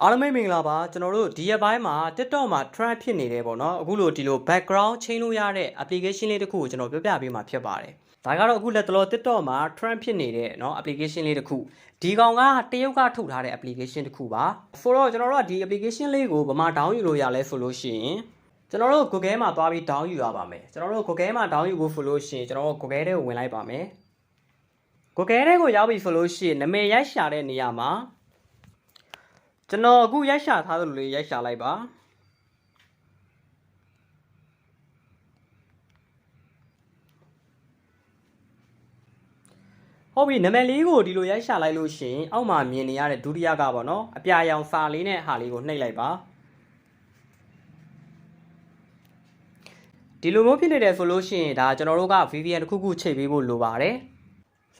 အားလုံးပဲမင်္ဂလာပါကျွန်တော်တို့ဒီရက်ပိုင်းမှာ TikTok မှာ trend ဖြစ်နေတယ်ပေါ့နော်အခုလိုဒီလို background ချိန်လို့ရတဲ့ application လေးတစ်ခုကိုကျွန်တော်ပြောပြပေးမှာဖြစ်ပါတယ်ဒါကတော့အခုလက်တလော TikTok မှာ trend ဖြစ်နေတဲ့เนาะ application လေးတစ်ခုဒီကောင်ကတရုတ်ကထုတ်ထားတဲ့ application တစ်ခုပါဆိုတော့ကျွန်တော်တို့ကဒီ application လေးကိုဗမာ down ယူလို့ရလဲဆိုလို့ရှိရင်ကျွန်တော်တို့ Google မှာသွားပြီး down ယူရပါမယ်ကျွန်တော်တို့ Google မှာ down ယူဖို့ဆိုလို့ရှိရင်ကျွန်တော်တို့ Google ထဲကိုဝင်လိုက်ပါမယ် Google ထဲကိုရောက်ပြီဆိုလို့ရှိရင်နာမည်ရိုက်ရှာတဲ့နေရာမှာ ကျွန်တော်အခုရိုက်ရှာထားသလိုလေးရိုက်ရှာလိုက်ပါဟုတ်ပြီနာမည်လေးကိုဒီလိုရိုက်ရှာလိုက်လို့ရှရင်အောက်မှာမြင်နေရတဲ့ဒုတိယကပေါ့နော်အပြာရောင်စာလေးနဲ့ဟာလေးကိုနှိပ်လိုက်ပါဒီလိုမျိုးဖြစ်နေတယ်ဆိုလို့ရှိရင်ဒါကျွန်တော်တို့က VPN တစ်ခုခုချိန်ပေးဖို့လိုပါတယ်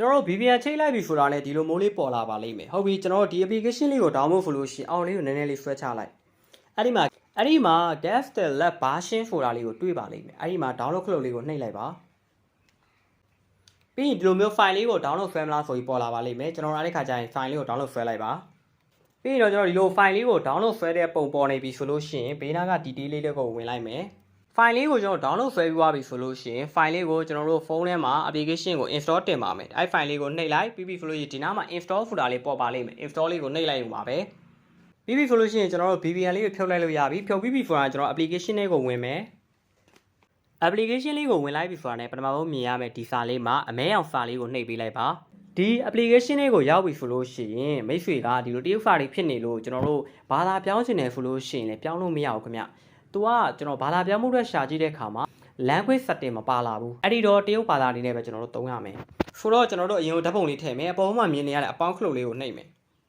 ကျွန်တော်တို့ VPN ချိန်လိုက်ပြီဆိုတာနဲ့ဒီလိုမျိုးလေးပေါ်လာပါလိမ့်မယ်ဟုတ်ပြီကျွန်တော်တို့ဒီ application လေးကို download ဖို့လို့ရှိရင်အောက်လေးကိုနည်းနည်းလေးဆွဲချလိုက်အဲ့ဒီမှာအဲ့ဒီမှာ desktop lab version ဆိုတာလေးကိုတွေ့ပါလိမ့်မယ်အဲ့ဒီမှာ download ခလုတ်လေးကိုနှိပ်လိုက်ပါပြီးရင်ဒီလိုမျိုး file လေးကို download ဆွဲမလားဆိုပြီးပေါ်လာပါလိမ့်မယ်ကျွန်တော်တို့အဲ့ဒီခါကျရင် file လေးကို download ဆွဲလိုက်ပါပြီးရင်တော့ကျွန်တော်ဒီလို file လေးကို download ဆွဲတဲ့ပုံပေါ်နေပြီဆိုလို့ရှိရင်ဘေးနားက detail လေးတွေကိုဝင်လိုက်မယ် file လေးကိုကျွန်တော် download ဆွဲပြီးသွားပြီဆိုလို့ရှိရင် file လေးကိုကျွန်တော်တို့ဖုန်းထဲမှာ application ကို install တင်ပါမယ်အဲ့ file လေးကိုနှိပ်လိုက်ပြီးပြီဆိုလို့ရှိရင်ဒီနားမှာ install folder လေးပေါ်ပါလိမ့်မယ် install လေးကိုနှိပ်လိုက်ရုံပါပဲပြီးပြီဆိုလို့ရှိရင်ကျွန်တော်တို့ VPN လေးကိုဖြုတ်လိုက်လို့ရပြီဖြုတ်ပြီးပြီဆိုတာကျွန်တော် application လေးကိုဝင်မယ် application လေးကိုဝင်လိုက်ပြီဆိုတာနဲ့ပထမဆုံးမြင်ရမယ့်ဒီစာလေးမှာအမဲအောင်စာလေးကိုနှိပ်ပေးလိုက်ပါဒီ application လေးကိုရောက်ပြီဆိုလို့ရှိရင်မိတ်ဆွေကဒီလိုတရုတ်စာတွေဖြစ်နေလို့ကျွန်တော်တို့ဘာသာပြောင်းချင်တယ်ဆိုလို့ရှိရင်လည်းပြောင်းလို့မရဘူးခင်ဗျ။ तू ကကျွန်တော်ဘာသာပြောင်းမှုအတွက်ရှာကြည့်တဲ့အခါမှာ language setting မပါလာဘူး။အဲ့ဒီတော့တရုတ်ဘာသာအနေနဲ့ပဲကျွန်တော်တို့သုံးရမယ်။ဆိုတော့ကျွန်တော်တို့အရင်ကဓာတ်ပုံလေးထည့်မယ်အပေါ်မှာမြင်နေရတဲ့အပေါင်းခလုတ်လေးကိုနှိပ်မယ်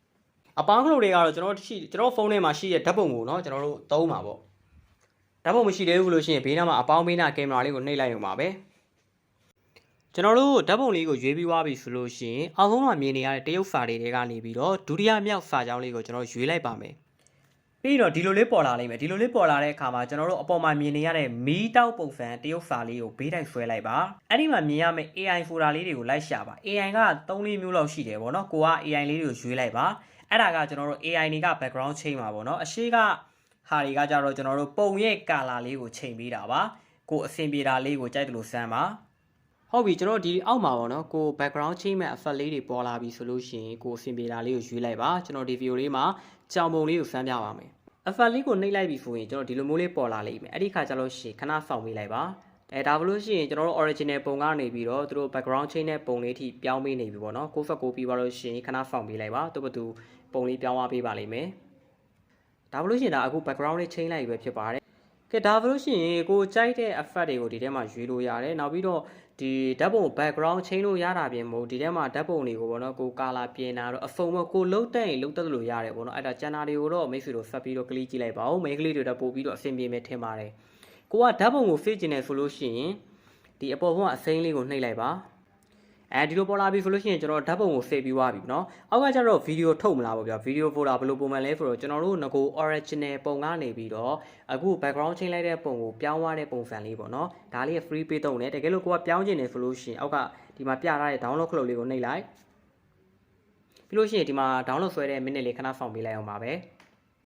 ။အပေါင်းခလုတ်တွေကတော့ကျွန်တော်တို့ရှိကျွန်တော်ဖုန်းထဲမှာရှိတဲ့ဓာတ်ပုံကိုเนาะကျွန်တော်တို့သုံးပါပေါ့။ဓာတ်ပုံမရှိသေးဘူးလို့ရှိရင်ဘေးနားမှာအပေါင်းဘေးနားကင်မရာလေးကိုနှိပ်လိုက်ရုံပါပဲ။ကျွန်တော်တို့ဓာတ်ပုံလေးကိုရွေးပြီးသွားပြီဆိုလို့ရှိရင်အောက်ဆုံးမှာမြင်နေရတဲ့တရုတ်စာတွေတွေကနေပြီးတော့ဒုတိယမြောက်စာကြောင်းလေးကိုကျွန်တော်ရွေးလိုက်ပါမယ်။ ပြီးတော့ဒီလိုလေးပေါ်လာလိမ့်မယ်ဒီလိုလေးပေါ်လာတဲ့အခါမှာကျွန်တော်တို့အပေါ်မှာမြင်နေရတဲ့မီးတောက်ပုံစံတရုတ်စာလေးကိုဘေးတိုင်ဆွဲလိုက်ပါအဲ့ဒီမှာမြင်ရမယ့် AI folder လေးတွေကိုလိုက်ရှာပါ AI က3လေးမျိုးလောက်ရှိတယ်ပေါ့နော်ကိုက AI လေးတွေကိုရွေးလိုက်ပါအဲ့ဒါကကျွန်တော်တို့ AI တွေက background ချိန်ပါပေါ့နော်အရှိကဟာတွေကကြတော့ကျွန်တော်တို့ပုံရဲ့ color လေးကိုချိန်ပေးတာပါကိုအဆင်ပြေတာလေးကိုကြိုက်တယ်လို့စမ်းပါ ဟုတ်ပြီကျွန်တော်ဒီအောက်မှာပေါ့နော်ကို background ချိန်မဲ့ effect လေးတွေပေါ်လာပြီဆိုလို့ရှိရင်ကိုအဆင်ပြေတာလေးကိုရွေးလိုက်ပါကျွန်တော်ဒီ video လေးမှာကြောင်ပုံလေးကိုစမ်းပြပါမယ် effect လေးကိုနှိပ်လိုက်ပြီဆိုရင်ကျွန်တော်ဒီလိုမျိုးလေးပေါ်လာလိမ့်မယ်အဲ့ဒီခါကျလို့ရှိရင်ခဏစောင့်ပေးလိုက်ပါအဲဒါဘလို့ရှိရင်ကျွန်တော်တို့ original ပုံကနေပြီးတော့သူတို့ background change တဲ့ပုံလေးထိပြောင်းပေးနေပြီပေါ့နော်ကိုဖက်ကိုပြီးသွားလို့ရှိရင်ခဏစောင့်ပေးလိုက်ပါသူ့ဘသူပုံလေးပြောင်းသွားပေးပါလိမ့်မယ်ဒါဘလို့ရှိရင်ဒါအခု background လေး change လိုက်ပြီပဲဖြစ်ပါတယ် ကဲဒါဘလို့ရှိရင်ကိုကြိုက်တဲ့ effect တွေကိုဒီထဲမှာရွေးလို့ရတယ်နောက်ပြီးတော့ဒီဓာတ်ပုံ background change လို့ရတာပြင်မို့ဒီထဲမှာဓာတ်ပုံတွေကိုပေါ့နော်ကို color ပြင်တာတော့အဖုံမကိုလုံးတက်ရင်လုံးတက်လို့ရတယ်ပေါ့နော်အဲ့ဒါကျန်တာတွေကိုတော့မိတ်ဆွေတို့ဆက်ပြီးတော့ click ကြည့်လိုက်ပါဦး main ကလေးတွေတော့ပို့ပြီးတော့အဆင်ပြေမယ်ထင်ပါတယ်ကိုကဓာတ်ပုံကို fit ကျင်တယ်ဆိုလို့ရှိရင်ဒီအပေါ်ဘုံကအစိမ်းလေးကိုနှိပ်လိုက်ပါ အဲဒီလိုပေါ်လာပြီဆိုလို့ရှိရင်ကျွန်တော်ဓာတ်ပုံကို save ပြီးသွားပြီเนาะအောက်ကကျတော့ video ထုတ်မလားပေါ့ဗျာ video folder ဘယ်လိုပုံမှန်လဲဆိုတော့ကျွန်တော်တို့ငကို original ပုံကနေပြီးတော့အခု background change လိုက်တဲ့ပုံကိုပြောင်းသွားတဲ့ပုံစံလေးပေါ့เนาะဒါလေးက free pay တုံးတယ်တကယ်လို့ကိုကပြောင်းကျင်တယ်ဆိုလို့ရှိရင်အောက်ကဒီမှာပြထားတဲ့ download ခလုတ်လေးကိုနှိပ်လိုက်ပြီးလို့ရှိရင်ဒီမှာ download ဆွဲတဲ့ minute လေးခဏဆောင်ပေးလိုက်အောင်ပါပဲ။